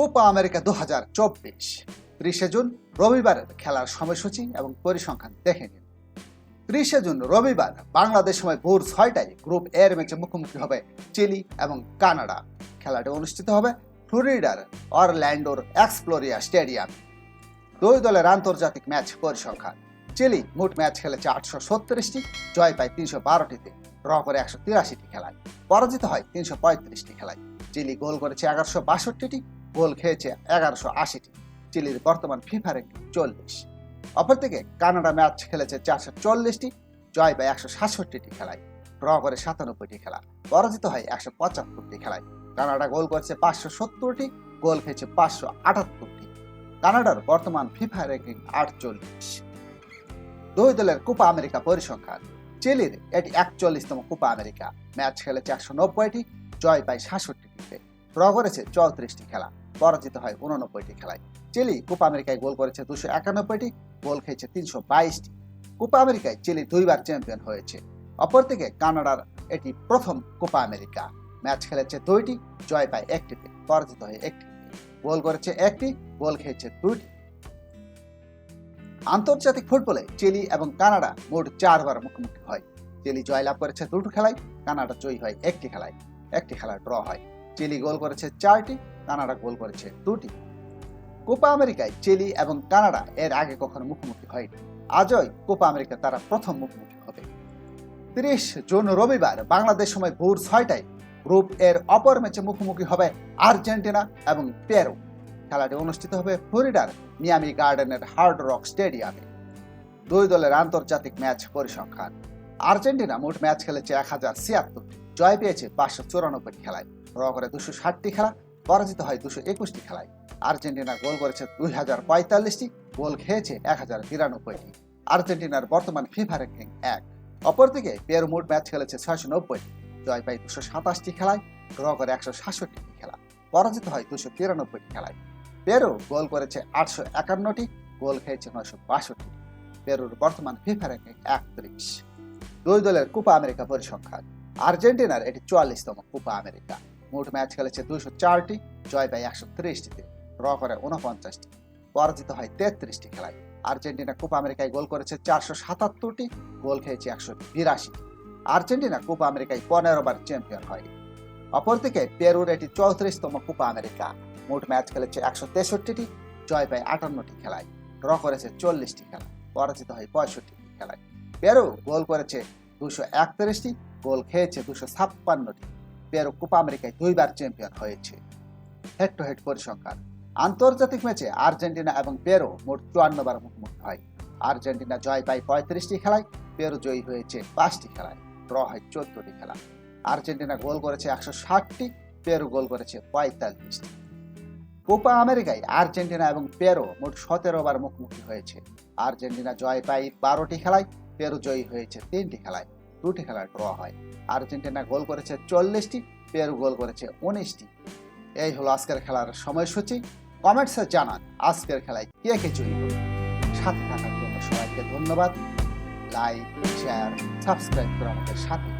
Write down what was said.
Copa America দু হাজার চব্বিশ। ত্রিশে জুন রবিবারের খেলার সময়সূচি এবং পরিসংখ্যান দেখে নিন। ত্রিশে জুন, রবিবার বাংলাদেশ সময় ভোর ছয়টায় গ্রুপ এর ম্যাচে মুখোমুখি হবে চিলি এবং কানাডা। খেলাটি অনুষ্ঠিত হবে ফ্লোরিডার অরল্যান্ডোর এক্সপ্লোরিয়া স্টেডিয়াম। দুই দলের আন্তর্জাতিক ম্যাচ পরিসংখ্যান। চিলি মোট ম্যাচ খেলেছে আটশো সত্তরিশটি জয় পায় তিনশো বারোটিতে। ড্র করে একশো তিরাশিটি খেলায় পরাজিত হয় তিনশো পঁয়ত্রিশটি খেলায়। চিলি গোল করেছে এগারোশো বাষট্টিটি গোল খেয়েছে এগারোশো আশিটি। চিলির বর্তমান ফিফা র্যাঙ্কিং চল্লিশ। অপরদিকে কানাডা ম্যাচ খেলেছে চারশো চল্লিশটি, জয় পায় একশো সাতষট্টিটি খেলায়। ড্র করে সাতানব্বইটি খেলা, পরাজিত হয় একশো পঁচাত্তরটি খেলায়। কানাডা গোল করেছে পাঁচশো সত্তরটি, গোল খেয়েছে পাঁচশো আটাত্তরটি। কানাডার বর্তমান ফিফা র্যাঙ্কিং আটচল্লিশ। দুই দলের কোপা আমেরিকা পরিসংখ্যান, চিলির এটি একচল্লিশতম কোপা আমেরিকা। ম্যাচ খেলেছে একশো নব্বইটি, জয় পায় সাতষট্টিটিতে। ড্র করেছে চৌত্রিশটি খেলা। পরাজিত হয় উননব্বইটি খেলায়। চিলি কোপা আমেরিকায় গোল করেছে দুশো একানব্বইটি, গোল খেয়েছে তিনশো বাইশটি। কোপা আমেরিকায় চিলি দুইবার চ্যাম্পিয়ন হয়েছে। অপরদিকে কানাডার এটি প্রথম কোপা আমেরিকা। ম্যাচ খেলেছে দুইটি, জয় পায় একটিতে, পরাজিত হয় একটি গোল করেছে একটি, গোল খেয়েছে দুইটি। আন্তর্জাতিক ফুটবলে চিলি এবং কানাডা মোট চারবার মুখোমুখি হয়। চিলি জয়লাভ করেছে দুটো খেলায়, কানাডা জয়ী হয় একটি খেলায়। একটি খেলা ড্র হয়। চিলি গোল করেছে চারটি, কানাডা গোল করেছে দুটি। কোপা আমেরিকায় চিলি এবং কানাডা এর আগে কখনো মুখোমুখি হয়নি। আজই কোপা আমেরিকা তারা প্রথম মুখোমুখি হবে। তিরিশ জুন রবিবার বাংলাদেশ সময় ভোর ছয়টায় গ্রুপ এর অপর ম্যাচে মুখোমুখি হবে আর্জেন্টিনা এবং পেরু। খেলাটি অনুষ্ঠিত হবে ফ্লোরিডার মিয়ামি গার্ডেনের হার্ড রক স্টেডিয়ামে। দুই দলের আন্তর্জাতিক ম্যাচ পরিসংখ্যান। আর্জেন্টিনা মোট ম্যাচ খেলেছে এক হাজার ছিয়াত্তর জয় পেয়েছে পাঁচশো চুরানব্বই খেলায়। ড্র করে দুশো ষাটটি খেলা, পরাজিত হয় দুশো একুশটি খেলায়। আর্জেন্টিনা গোল করেছে দুই হাজার পঁয়তাল্লিশটি, গোল খেয়েছে এক হাজার তিরানব্বইটি আর্জেন্টিনার বর্তমান ফিফা র্যাঙ্কিং এক। অপরদিকে পেরু মোট ম্যাচ খেলেছে ছয়শো নব্বই। জয় পায় দুশো সাতাশটি খেলায়, ড্র করে একশো সাতষট্টি খেলা, পরাজিত হয় দুশো তিরানব্বইটি খেলায়। পেরু গোল করেছে আটশো একান্নটি, গোল খেয়েছে নয়শো বাষট্টি। পেরুর বর্তমান ফিফা র্যাঙ্কিং একত্রিশ। দুই দলের কোপা আমেরিকা পরিসংখ্যান। আর্জেন্টিনার এটি চুয়াল্লিশতম কোপা আমেরিকা। মোট ম্যাচ খেলেছে দুইশো চারটি, জয় পায় একশো ত্রিশটিতে, ড্র করে উনপঞ্চাশটি পরাজিত হয় তেত্রিশটি খেলায়। আর্জেন্টিনা কোপা আমেরিকায় গোল করেছে চারশো সাতাত্তরটি, গোল খেয়েছে একশো বিরাশি। আর্জেন্টিনা কোপা আমেরিকায় পনেরো বার চ্যাম্পিয়ন হয়। অপরদিকে পেরুর এটি চৌত্রিশতম কোপা আমেরিকা। মোট ম্যাচ খেলেছে একশো তেষট্টিটি, জয় পায় আটান্নটি খেলায়, ড্র করেছে চল্লিশটি খেলা পরাজিত হয় পঁয়ষট্টি খেলায়। পেরু গোল করেছে দুশো একত্রিশটি গোল খেয়েছে দুশো ছাপ্পান্নটি। পেরু কোপা আমেরিকায় দুইবার চ্যাম্পিয়ন হয়েছে। হেড টু হেড পরিসংখ্যান। আন্তর্জাতিক ম্যাচে আর্জেন্টিনা এবং পেরু মোট চুয়ান্ন বার মুখোমুখি হয়। আর্জেন্টিনা জয় পায় পঁয়ত্রিশটি খেলায়, পেরু জয়ী হয়েছে পাঁচটি খেলায়, ড্র হয় চোদ্দটি খেলা। আর্জেন্টিনা গোল করেছে একশো ষাটটি, পেরু গোল করেছে পঁয়তাল্লিশটি। কোপা আমেরিকায় আর্জেন্টিনা এবং পেরু মোট সতেরো বার মুখোমুখি হয়েছে। আর্জেন্টিনা জয় পায় বারোটি খেলায়, পেরু জয়ী হয়েছে তিনটি খেলায়। দুটি খেলার ড্র হয়। আর্জেন্টিনা গোল করেছে চল্লিশটি, পেরু গোল করেছে উনিশটি। এই হলো আজকের খেলার সময়সূচি। কমেন্টসে জানান আজকের খেলায় কে কে জয়ী হলো সাথে থাকার জন্য সবাইকে ধন্যবাদ। লাইক, শেয়ার, সাবস্ক্রাইব করে আমাদের সাথে